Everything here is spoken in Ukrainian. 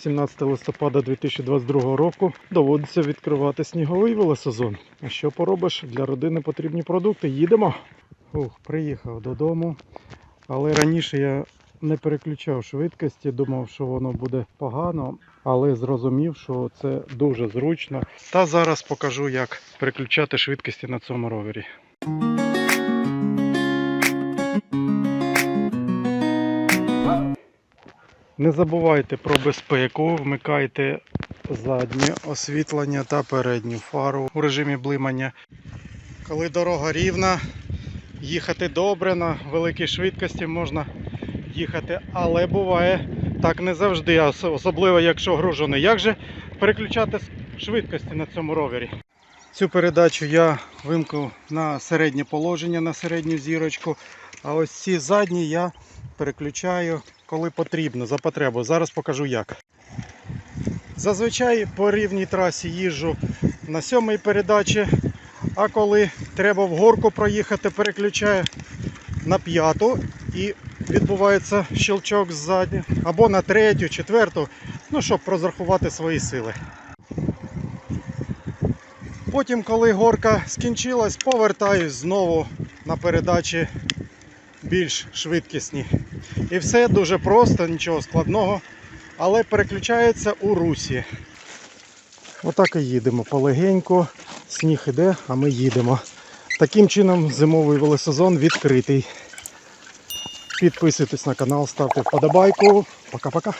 17 листопада 2022 року доводиться відкривати сніговий велосезон. А що поробиш? Для родини потрібні продукти. Їдемо. Ух, приїхав додому. Але раніше я не переключав швидкості, думав, що воно буде погано, але зрозумів, що це дуже зручно. Та зараз покажу, як переключати швидкості на цьому ровері. Не забувайте про безпеку, вмикайте заднє освітлення та передню фару у режимі блимання. Коли дорога рівна, їхати добре на великій швидкості можна їхати, але буває так не завжди, особливо якщо гружений. Як же переключати швидкості на цьому ровері? Цю передачу я вимкнув на середнє положення, на середню зірочку, а ось ці задні я переключаю, коли потрібно, за потребу. Зараз покажу як. Зазвичай по рівній трасі їжджу на сьомій передачі, а коли треба в горку проїхати, переключаю на п'яту і відбувається щелчок ззаді, або на третю, четверту, ну, щоб розрахувати свої сили. Потім, коли горка скінчилась, повертаюсь знову на передачі більш швидкісні. І все дуже просто, нічого складного, але переключається у русі. Отак і їдемо полегенько, сніг іде, а ми їдемо. Таким чином зимовий велосезон відкритий. Підписуйтесь на канал, ставте вподобайку. Пока-пока.